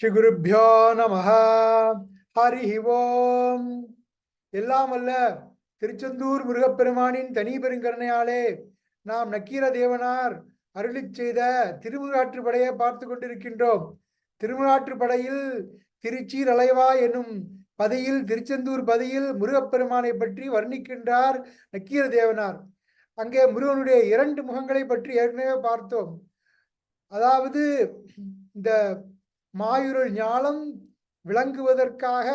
ஸ்ரீ குருப்பியோ நம ஹரி ஓம். எல்லாம் அல்ல திருச்செந்தூர் முருகப்பெருமானின் தனி பெருங்கருணையாலே நாம் நக்கீர தேவனார் அருளி செய்த திருமுகாற்றுப்படையை பார்த்து கொண்டிருக்கின்றோம். திருமுகாற்றுப்படையில் திருச்சீர் அலைவா என்னும் பதியில் திருச்செந்தூர் பதியில் முருகப்பெருமானை பற்றி வர்ணிக்கின்றார் நக்கீர தேவனார். அங்கே முருகனுடைய இரண்டு முகங்களை பற்றி ஏற்கனவே பார்த்தோம். அதாவது இந்த மாயுருள் ஞானம் விளங்குவதற்காக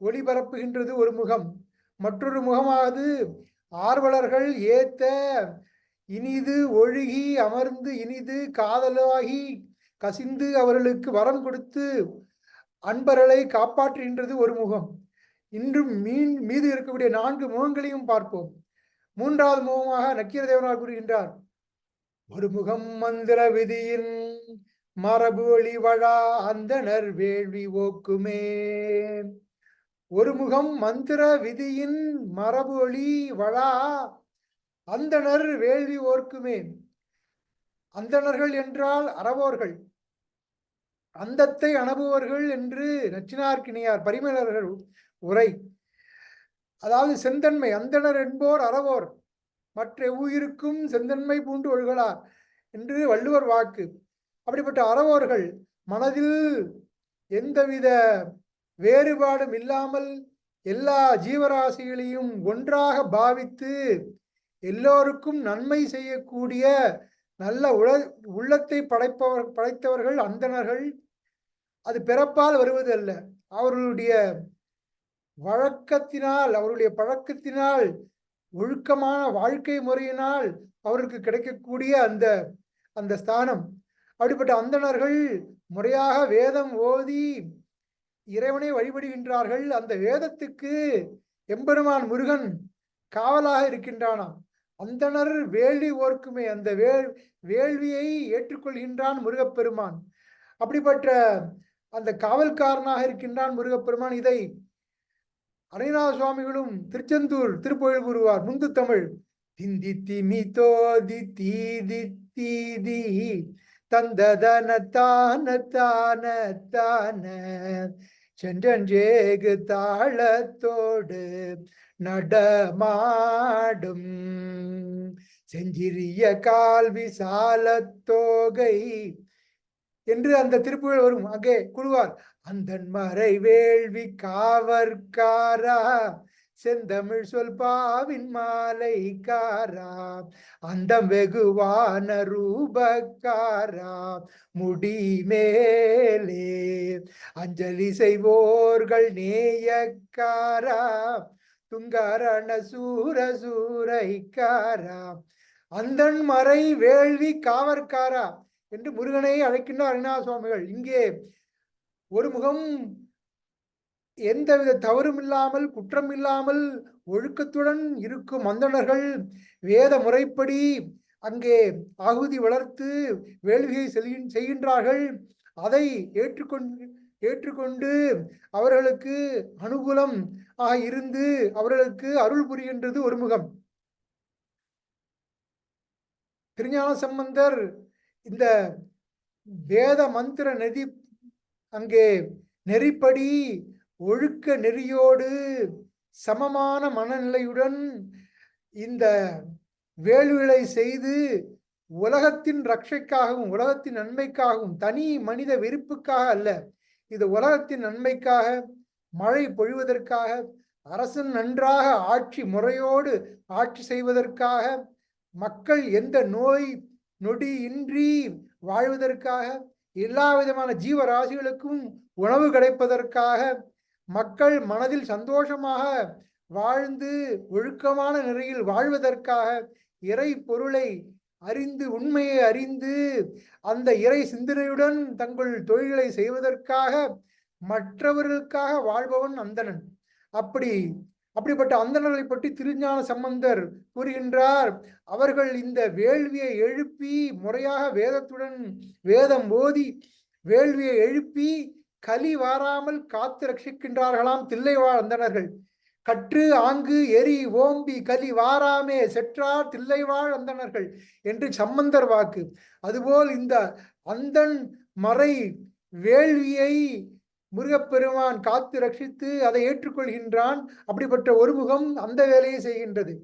ஒளிபரப்புகின்றது ஒரு முகம். மற்றொரு முகமாவது ஆர்வலர்கள் ஏத்த இனிது ஒழுகி அமர்ந்து இனிது காதலாகி கசிந்து அவர்களுக்கு வரம் கொடுத்து அன்பர்களை காப்பாற்றுகின்றது ஒரு முகம். இன்றும் மீன் மீது இருக்கக்கூடிய நான்கு முகங்களையும் பார்ப்போம். மூன்றாவது முகமாக நக்கீர தேவனார் கூறுகின்றார் ஒரு முகம் மந்திர விதியின் மரபு ஒளிவழா அந்தனர் வேள்வி ஓக்குமே. ஒரு முகம் மந்திர விதியின் மரபு ஒளி வழா அந்தனர் வேள்வி ஓர்க்குமே. அந்தணர்கள் என்றால் அறவோர்கள். அந்தத்தை அணுபவர்கள் என்று நச்சினார்கிணியார் பரிமலர்கள் உரை. அதாவது செந்தன்மை அந்தணர் என்போர் அறவோர். மற்ற உயிருக்கும் செந்தன்மை பூண்டு ஒழுகலார் என்று வள்ளுவர் வாக்கு. அப்படிப்பட்ட அறவோர்கள் மனதில் எந்தவித வேறுபாடும் இல்லாமல் எல்லா ஜீவராசிகளையும் ஒன்றாக பாவித்து எல்லோருக்கும் நன்மை செய்யக்கூடிய நல்ல உள உள்ளத்தை படைப்பவர் படைத்தவர்கள் அந்தணர்கள். அது பிறப்பால் வருவது அல்ல அவர்களுடைய வழக்கத்தினால் அவருடைய பழக்கத்தினால் ஒழுக்கமான வாழ்க்கை முறையினால் அவருக்கு கிடைக்கக்கூடிய அந்த அந்த ஸ்தானம். அப்படிப்பட்ட அந்தணர்கள் முறையாக வேதம் ஓதி இறைவனை வழிபடுகின்றார்கள். அந்த வேதத்துக்கு எம்பெருமான் முருகன் காவலாக இருக்கின்றானாம். அந்தனர் வேள்வி ஓர்க்குமே அந்த வேள் வேள்வியை ஏற்றுக்கொள்கின்றான் முருகப்பெருமான். அப்படிப்பட்ட அந்த காவல்காரனாக இருக்கின்றான் முருகப்பெருமான். இதை அரைநாத சுவாமிகளும் திருச்செந்தூர் திருப்போயில் கூறுவார். முந்து தமிழ் திந்தி திமி தோதி தீதி தீதி தந்ததன தான தான தான சென்றேகு தாளத்தோடு நடமாடும். செஞ்சிறிய கால்வி சாலத்தோகை என்று அந்த திருப்புகள் வரும். அங்கே குழுவார். அந்தன் மறை வேள்வி காவற்காரா. செந்தமிழ் சொல் பாவின் மாலை காரா அந்தம் வெகுவான ரூபக்காரா முடி மேலே அஞ்சலி செய்வோர்கள் நேயக்காரா துங்காரண சூர சூரைக்காரா அந்தன் மறை வேள்வி காவற்காரா என்று முருகனை அழைக்கின்ற அருணா சுவாமிகள் இங்கே ஒரு முகம் எந்தவித தவறும் இல்லாமல் குற்றம் இல்லாமல் ஒழுக்கத்துடன் இருக்கும் அந்தணர்கள் வேத முறைப்படி அங்கே ஆகுதி வளர்த்து வேள்வியை செய்கின்றார்கள். அதை ஏற்றுக்கொண்டு ஏற்றுக்கொண்டு அவர்களுக்கு அனுகூலம் ஆக இருந்து அவர்களுக்கு அருள் புரிகின்றது ஒரு முகம் திருஞான சம்பந்தர் இந்த வேத மந்திர நெறி அங்கே நெறிப்படி ஒழுக்க நெறியோடு சமமான மனநிலையுடன் இந்த வேள்விகளை செய்து உலகத்தின் ரட்சைக்காகவும் உலகத்தின் நன்மைக்காகவும் தனி மனித வெறுப்புக்காக அல்ல இது உலகத்தின் நன்மைக்காக மழை பொழிவதற்காக அரசன் நன்றாக ஆட்சி முறையோடு ஆட்சி செய்வதற்காக மக்கள் எந்த நோய் நொடி இன்றி வாழ்வதற்காக எல்லா விதமான ஜீவராசிகளுக்கும் உணவு கிடைப்பதற்காக மக்கள் மனதில் சந்தோஷமாக வாழ்ந்து ஒழுக்கமான நிலையில் வாழ்வதற்காக இறை பொருளை அறிந்து உண்மையை அறிந்து அந்த இறை சிந்தனையுடன் தங்கள் தொழில்களை செய்வதற்காக மற்றவர்களுக்காக வாழ்பவன் அந்தணன். அப்படி அப்படிப்பட்ட அந்தணர்களை பற்றி திருஞான சம்பந்தர் கூறுகின்றார் அவர்கள் இந்த வேள்வியை எழுப்பி முறையாக வேதத்துடன் வேதம் ஓதி வேள்வியை எழுப்பி கலி வாராமல் காத்து ரட்சிக்கின்றார்களாம் தில்லைவாழ் அந்தணர்கள். கற்று ஆங்கு எரி ஓம்பி கலி வாராமே செற்றார் தில்லைவாழ் அந்தணர்கள் என்று சம்பந்தர் வாக்கு. அதுபோல் இந்த அந்தன் மறை வேள்வியை முருகப்பெருமான் காத்து ரட்சித்து அதை ஏற்றுக்கொள்கின்றான். அப்படிப்பட்ட ஒரு முகம் அந்த வேலையை செய்கின்றது.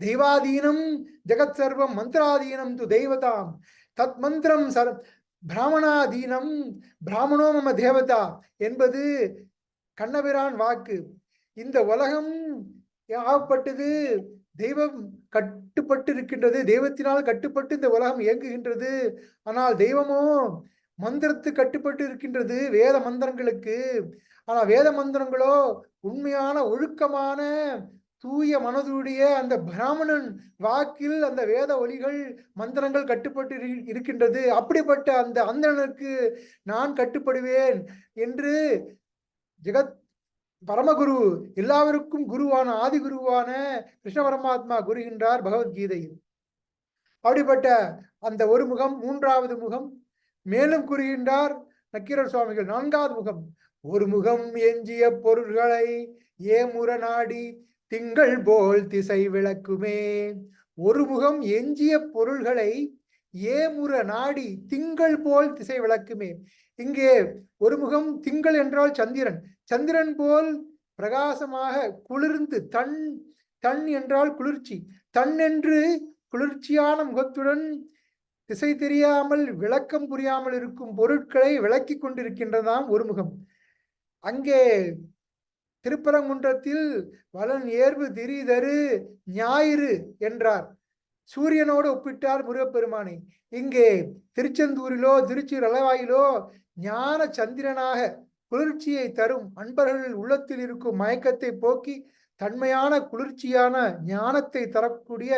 தெய்வாதீனம் ஜெகத் சர்வம் மந்திராதீனம் து தெய்வதாம். தத் மந்திரம் சர் பிராமணாதீனம் பிராமணோ மம தேவதா என்பது கண்ணபிரான் வாக்கு. இந்த உலகம் ஆகப்பட்டது தெய்வம் கட்டுப்பட்டு இருக்கின்றது தெய்வத்தினால் கட்டுப்பட்டு இந்த உலகம் இயங்குகின்றது. ஆனால் தெய்வமோ மந்திரத்து கட்டுப்பட்டு இருக்கின்றது வேத மந்திரங்களுக்கு. ஆனால் வேத மந்திரங்களோ உண்மையான ஒழுக்கமான தூய மனதுடைய அந்த பிராமணன் வாக்கில் அந்த வேத ஒலிகள் மந்திரங்கள் கட்டுப்பட்டு இருக்கின்றது. அப்படிப்பட்ட அந்த அந்தணனுக்கு நான் கட்டுப்படுவேன் என்று ஜெகத் பரமகுரு எல்லாருக்கும் குருவான ஆதி குருவான கிருஷ்ண பரமாத்மா கூறுகின்றார் பகவத்கீதையில். அப்படிப்பட்ட அந்த ஒரு முகம் மூன்றாவது முகம் மேலும் கூறுகின்றார் நக்கீரர் சுவாமிகள். நான்காவது முகம் ஒரு முகம் எஞ்சிய பொருள்களை ஏமுற நாடி திங்கள் போல் திசை விளக்குமே. ஒரு முகம் எஞ்சிய பொருள்களை ஏமுற நாடி திங்கள் போல் திசை விளக்குமே. இங்கே ஒரு முகம் திங்கள் என்றால் சந்திரன். சந்திரன் போல் பிரகாசமாக குளிர்ந்து தன் தன் என்றால் குளிர்ச்சி. தன் என்று குளிர்ச்சியான முகத்துடன் திசை தெரியாமல் விளக்கம் புரியாமல் இருக்கும் பொருட்களை விளக்கி கொண்டிருக்கின்றதாம் ஒரு முகம். அங்கே திருப்பரங்குன்றத்தில் வலன் ஏர்வு திரிதரு ஞாயிறு என்றார். சூரியனோடு ஒப்பிட்டார் முருகப்பெருமானை இங்கே திருச்செந்தூரிலோ திருச்சி ரலவாயிலோ ஞான சந்திரனாக குளிர்ச்சியை தரும் அன்பர்கள் உள்ளத்தில் இருக்கும் மயக்கத்தை போக்கி தன்மையான குளிர்ச்சியான ஞானத்தை தரக்கூடிய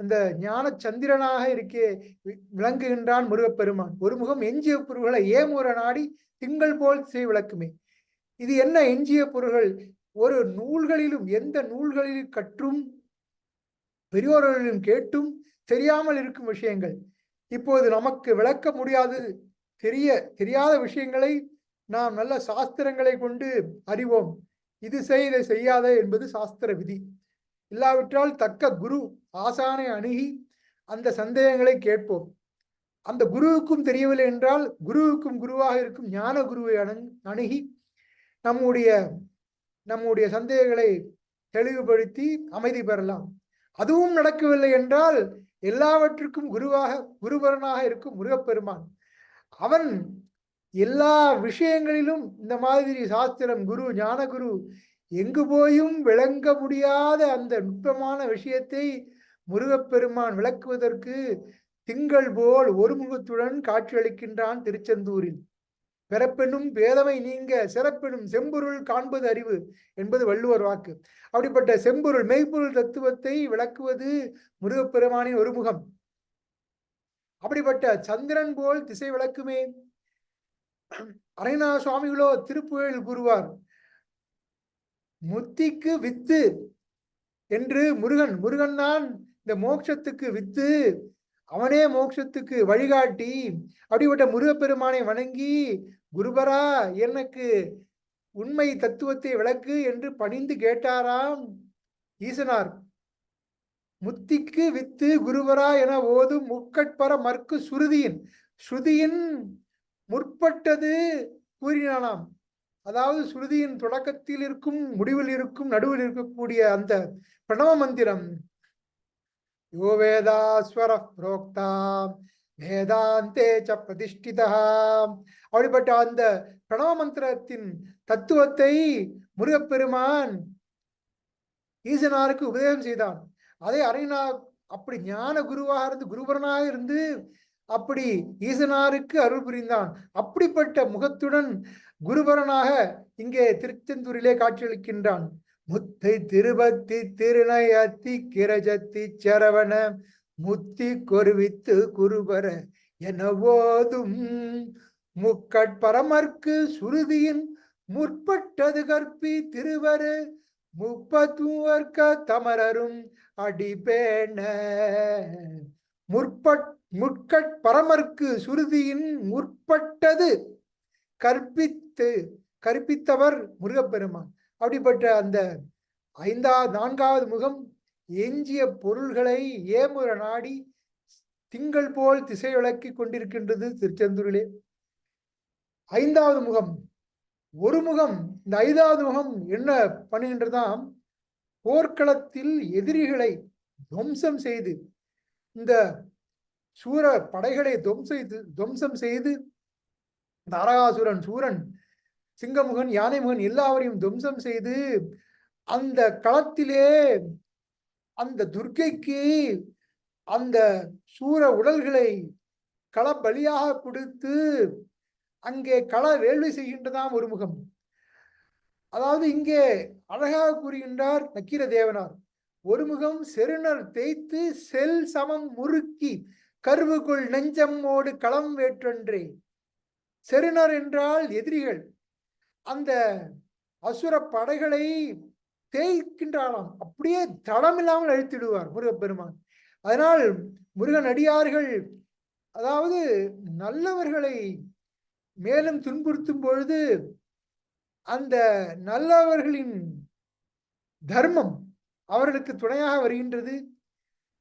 அந்த ஞான சந்திரனாக இருக்கே விளங்குகின்றான் முருகப்பெருமான். ஒரு முகம் எஞ்சிய பொருள்களை ஏமுற நாடி திங்கள் போல் செய் விளக்குமே. இது என்ன எஞ்சிய பொருள்கள்? ஒரு நூல்களிலும் எந்த நூல்களிலும் கற்றும் பெரியோர்களிலும் கேட்டும் தெரியாமல் இருக்கும் விஷயங்கள். இப்போது நமக்கு விளக்க முடியாது. தெரிய தெரியாத விஷயங்களை நாம் நல்ல சாஸ்திரங்களை கொண்டு அறிவோம். இது செய் இதை செய்யாத என்பது சாஸ்திர விதி. இல்லாவிட்டால் தக்க குரு ஆசானை அணுகி அந்த சந்தேகங்களை கேட்போம். அந்த குருவுக்கும் தெரியவில்லை என்றால் குருவுக்கும் குருவாக இருக்கும் ஞான குருவை அணுகி நம்முடைய நம்முடைய சந்தேகங்களை தெளிவுபடுத்தி அமைதி பெறலாம். அதுவும் நடக்கவில்லை என்றால் எல்லாவற்றுக்கும் குருவாக குருபரனாக இருக்கும் முருகப்பெருமான். அவன் எல்லா விஷயங்களிலும் இந்த மாதிரி சாஸ்திரம் குரு ஞானகுரு எங்கு போயும் விளங்க முடியாத அந்த நுட்பமான விஷயத்தை முருகப்பெருமான் விளக்குவதற்கு திங்கள் போல் ஒரு முகத்துடன் காட்சியளிக்கின்றான் திருச்செந்தூரில். பிறப்பெனும் பேதமை நீங்க சிறப்பெனும் செம்பொருள் காண்பது அறிவு என்பது வள்ளுவர் வாக்கு. அப்படிப்பட்ட செம்பொருள் மெய்ப்பொருள் தத்துவத்தை விளக்குவது முருகப்பெருமானின் ஒரு முகம் அப்படிப்பட்ட சந்திரன் போல் திசை விளக்குமே. அரைநா சுவாமிகளோ திருப்புகழில் கூறுவார். முத்திக்கு வித்து என்று முருகன் முருகன் தான் இந்த மோட்சத்துக்கு வித்து அவனே மோட்சத்துக்கு வழிகாட்டி. அப்படிப்பட்ட முருகப்பெருமானை வணங்கி குருபரா எனக்கு உண்மை தத்துவத்தை விளக்கு என்று பணிந்து கேட்டாராம் ஈசனார். முத்திக்கு வித்து குருவரா என ஓதும் முக்கட்பர மற்கு சுருதியின். ஸ்ருதியின் முற்பட்டது கூறினானாம். அதாவது ஸ்ருதியின் தொடக்கத்தில் இருக்கும் முடிவில் இருக்கும் நடுவில் இருக்கக்கூடிய அந்த பிரணவ மந்திரம். யோ வேதாஸ்வர புரோக்தா வேதாந்தே ச பிரதிஷ்டிதா அப்படிப்பட்ட அந்த பிரணவ மந்திரத்தின் தத்துவத்தை முருகப்பெருமான் ஈசனாருக்கு உபதேசம் செய்தான். அதை அறினா அப்படி ஞான குருவாக இருந்து குருபரனாக இருந்து அப்படி ஈசனாருக்கு அருள் புரிந்தான். அப்படிப்பட்ட முகத்துடன் குருபரனாக இங்கே திருச்செந்தூரிலே காட்சியளிக்கின்றான். முத்தை திருபத்தி திருநயத்தி கிரஜத்தி சரவண முத்தி கொருவித்து குருபர என போதும் முக்கட்பரமர்க்கு சுருதியின் முற்பட்டது கற்பி திருவரு முப்பத்துவர்க்க தமரரும் அடிபேண முற்பட் முட்கட் பரமர்க்கு சுருதியின் முற்பட்டது கற்பித்து கற்பித்தவர் முருகப்பெருமான். அப்படிப்பட்ட அந்த ஐந்தா நான்காவது முகம் எஞ்சிய பொருள்களை ஏமுற நாடி திங்கள் போல் திசை விளக்கி கொண்டிருக்கின்றது திருச்செந்தூரிலே. ஐந்தாவது முகம் ஒரு முகம் இந்த ஐந்தாவது முகம் என்ன பண்ணுகின்றதாம்? போர்க்களத்தில் எதிரிகளை துவம்சம் செய்து இந்த சூர படைகளை துவம்சம் துவம்சம் செய்து தாரகாசுரன் சூரன் சிங்கமுகன் யானைமுகன் எல்லாவரையும் துவம்சம் செய்து அந்த களத்திலே அந்த துர்க்கைக்கு அந்த சூர உடல்களை கள பலியாக கொடுத்து அங்கே கள வேள்வி செய்கின்றதாம் ஒரு முகம் அதாவது இங்கே அழகாக கூறுகின்றார் நக்கீர தேவனார் ஒரு முகம் செருணர் தேய்த்து செல் சமம் முறுக்கி கருவுக்குள் நெஞ்சம்மோடு களம் வேற்றன்றே. செருணர் என்றால் எதிரிகள் அந்த அசுர படைகளை தேய்க்கின்றாராம் அப்படியே தடமில்லாமல் அழித்திடுவார் முருகப்பெருமான். அதனால் முருகன் அடியார்கள் அதாவது நல்லவர்களை மேலும் துன்புறுத்தும் பொழுது அந்த நல்லவர்களின் தர்மம் அவர்களுக்கு துணையாக வருகின்றது.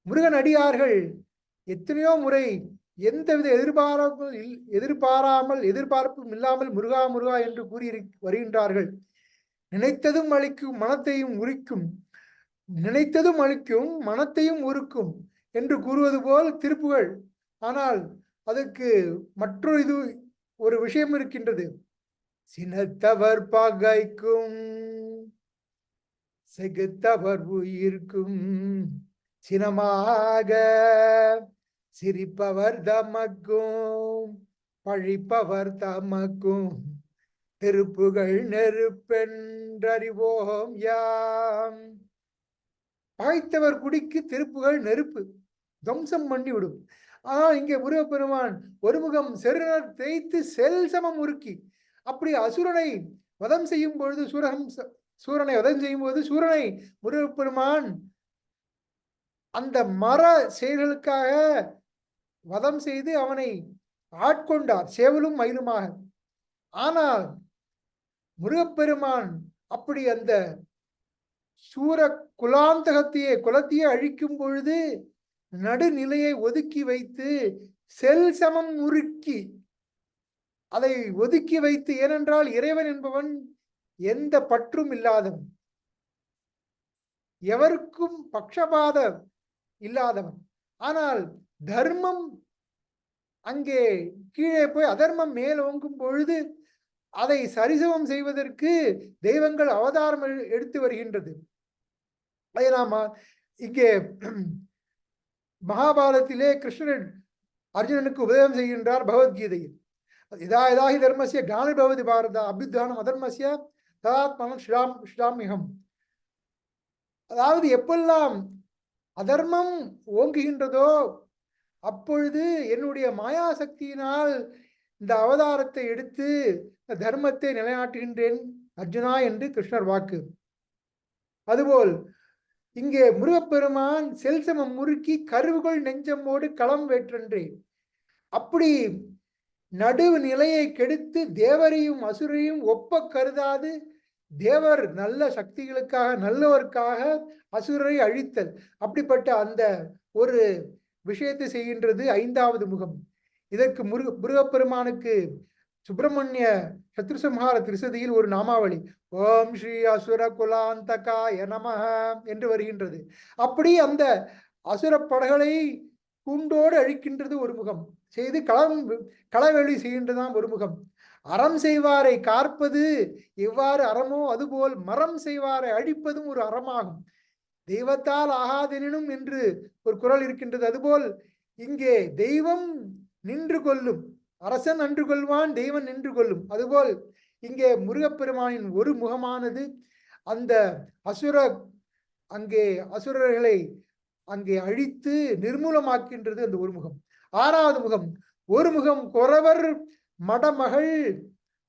முருகன் அடியார்கள் எத்தனையோ முறை எந்தவித எதிர்பாராமல் எதிர்பாராமல் எதிர்பார்ப்பும் இல்லாமல் முருகா முருகா என்று கூறி வருகின்றார்கள். நினைத்ததும் அளிக்கும் மனத்தையும் உரிக்கும் நினைத்ததும் அளிக்கும் மனத்தையும் உருக்கும் என்று கூறுவது போல் திருப்புகள். ஆனால் அதற்கு மற்றொரு இது ஒரு விஷயம் இருக்கின்றது. சினத்தவர் பகைக்கும் செகுத்தவர் உயிர்க்கும் சினமாக சிரிப்பவர் தமக்கும் பழிப்பவர் தமக்கும். திருப்புகள் நெருப்பென்றறிவோம் யாம். பாய்த்தவர் குடிக்கு திருப்புகள் நெருப்பு துவம்சம் பண்ணி விடும் ஆனால் இங்கே முருகப்பெருமான் ஒருமுகம் செருநர் தேய்த்து செல் சமம் உருக்கி. அப்படி அசுரனை வதம் செய்யும் பொழுது சூரகம் சூரனை வதம் செய்யும் போது சூரனை முருகப்பெருமான் அந்த மர செயல்களுக்காக வதம் செய்து அவனை ஆட்கொண்டார் சேவலும் மயிலுமாக. ஆனால் முருகப்பெருமான் அப்படி அந்த சூர குலாந்தகத்தையே குலத்தையே அழிக்கும் பொழுது நடுநிலையை ஒதுக்கி வைத்து செல் சமம் முறுக்கி அதை ஒதுக்கி வைத்து ஏனென்றால் இறைவன் என்பவன் எந்த பற்றும் இல்லாதவன். எவருக்கும் பக்ஷபாதம் இல்லாதவன். ஆனால் தர்மம் அங்கே கீழே போய் அதர்மம் மேல் ஓங்கும் பொழுது அதை சரிசமம் செய்வதற்கு தெய்வங்கள் அவதாரம் எடுத்து வருகின்றது. அதை நாம இங்கே மகாபாரதத்திலே கிருஷ்ணன் அர்ஜுனனுக்கு உபதேசம் செய்கின்றார் பகவத்கீதையில். இதா இதாகி தர்மசிய கான பவதி பாரத அபித்தானம் அதர்மசிய ததாத்மனம் ஸ்ரீராம் ஸ்ரீராமிகம் அதாவது எப்பெல்லாம் அதர்மம் ஓங்குகின்றதோ அப்பொழுது என்னுடைய மாயா சக்தியினால் இந்த அவதாரத்தை எடுத்து தர்மத்தை நிலைநாட்டுகின்றேன் அர்ஜுனா என்று கிருஷ்ணர் வாக்கு. அதுபோல் இங்கே முருகப்பெருமான் செல்சமம் முறுக்கி கருவுகள் நெஞ்சமோடு களம் வேற்றன்றே. அப்படி நடுவு நிலையை கெடுத்து தேவரையும் அசுரையும் ஒப்ப கருதாது தேவர் நல்ல சக்திகளுக்காக நல்லவர்க்காக அசுரரை அழித்தல். அப்படிப்பட்ட அந்த ஒரு விஷயத்தை செய்கின்றது ஐந்தாவது முகம். இதற்கு முருக முருகப்பெருமானுக்கு சுப்பிரமணிய சத்ருசம்ஹார திருசதியில் ஒரு நாமாவளி. ஓம் ஸ்ரீ அசுர குலாந்தகாய நம என்று வருகின்றது. அப்படி அந்த அசுர படகளை கூண்டோடு அழிக்கின்றது ஒரு முகம். செய்து களம் களவெளி செய்கின்றதாம் ஒரு முகம். அறம் செய்வாரை காற்பது எவ்வாறு அறமோ அதுபோல் மரம் செய்வாரை அழிப்பதும் ஒரு அறமாகும். தெய்வத்தால் ஆகாதெனினும் என்று ஒரு குரல் இருக்கின்றது அதுபோல் இங்கே தெய்வம் நின்று கொள்ளும் அரசன் அன்று கொள்வான் தெய்வம் நின்று கொள்ளும். அதுபோல் இங்கே முருகப்பெருமானின் ஒரு முகமானது அந்த அசுர அங்கே அசுரர்களை அங்கே அழித்து நிர்மூலமாக்கின்றது அந்த ஒரு முகம். ஆறாவது முகம் ஒரு முகம் குறவர் மடமகள்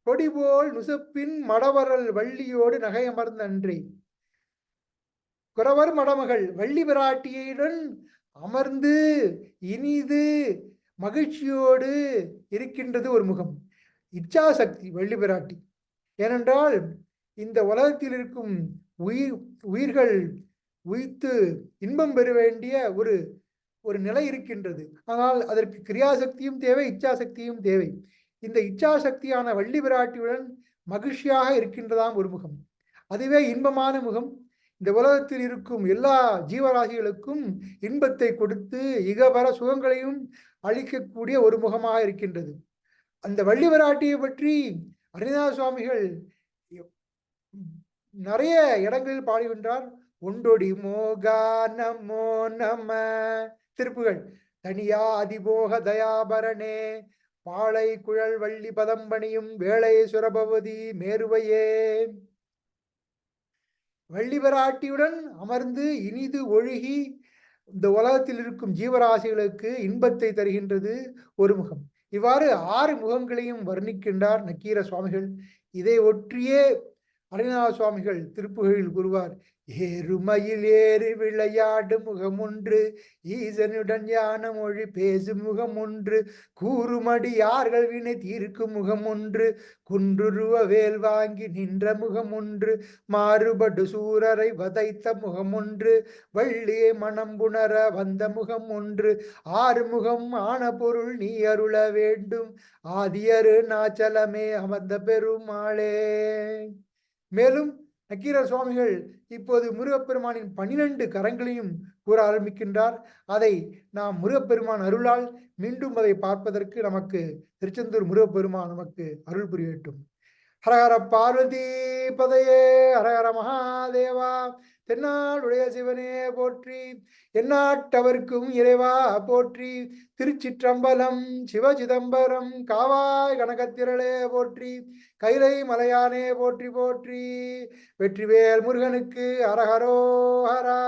கொடிபோல் நுசப்பின் மடவரல் வள்ளியோடு நகையமர்ந்த அன்றே. குறவர் மடமகள் வள்ளி பிராட்டியுடன் அமர்ந்து இனிது மகிழ்ச்சியோடு இருக்கின்றது ஒரு முகம். இச்சாசக்தி வள்ளி பிராட்டி. ஏனென்றால் இந்த உலகத்தில் இருக்கும் உயிர் உயிர்கள் உயித்து இன்பம் பெற வேண்டிய ஒரு ஒரு நிலை இருக்கின்றது. ஆனால் அதற்கு கிரியாசக்தியும் தேவை இச்சாசக்தியும் தேவை. இந்த இச்சாசக்தியான வள்ளி பிராட்டியுடன் மகிழ்ச்சியாக இருக்கின்றதாம் ஒரு முகம். அதுவே இன்பமான முகம். இந்த உலகத்தில் இருக்கும் எல்லா ஜீவராசிகளுக்கும் இன்பத்தை கொடுத்து இகபர சுகங்களையும் அளிக்கக்கூடிய ஒரு முகமாக இருக்கின்றது. அந்த வள்ளி வராட்டியை பற்றி அரிநாத சுவாமிகள் நிறைய இடங்களில் பாடுகின்றார் ஒண்டொடி மோகா நமோ நம திருப்புகள். தனியா அதிபோக தயாபரணே பாளை குழல் வள்ளி பதம்பணியும் வேளை சுரபவதி மேருவையே வள்ளிபராட்டியுடன் அமர்ந்து இனிது ஒழுகி இந்த உலகத்தில் இருக்கும் ஜீவராசிகளுக்கு இன்பத்தை தருகின்றது ஒரு முகம். இவ்வாறு ஆறு முகங்களையும் வர்ணிக்கின்றார் நக்கீர சுவாமிகள். இதை ஒற்றியே அரிநாத சுவாமிகள் திருப்புகையில் கூறுவார் ஏறுமையில் ஏறு விளையாடு முகமொன்று ஈசனுடன் யான மொழி பேசும் முகமொன்று கூறுமடி யார்கள் வினை தீர்க்கும் முகமொன்று குன்றுருவ வேல் வாங்கி நின்ற முகமொன்று மாறுபடு சூரரை வதைத்த முகமொன்று வள்ளியை மனம் புணர வந்த முகம் ஒன்று ஆன பொருள் நீ அருள வேண்டும் ஆதியரு நாச்சலமே அமர்ந்த பெருமாளே. மேலும் நக்கீர சுவாமிகள் இப்போது முருகப்பெருமானின் பனிரெண்டு கரங்களையும் கூற ஆரம்பிக்கின்றார். அதை நாம் முருகப்பெருமான் அருளால் மீண்டும் அதை பார்ப்பதற்கு நமக்கு திருச்செந்தூர் முருகப்பெருமான் நமக்கு அருள் புரியட்டும் ஹரஹர பார்வதி பதையே ஹரஹர மகாதேவா தென்னாடுடைய சிவனே போற்றி. எந்நாட்டவர்க்கும் இறைவா போற்றி. திருச்சிற்றம்பலம் சிவசிதம்பரம் காவாய் கனகத்திரளே போற்றி. கைலை மலையானே போற்றி போற்றி. வெற்றிவேல் முருகனுக்கு அரஹரோ ஹரா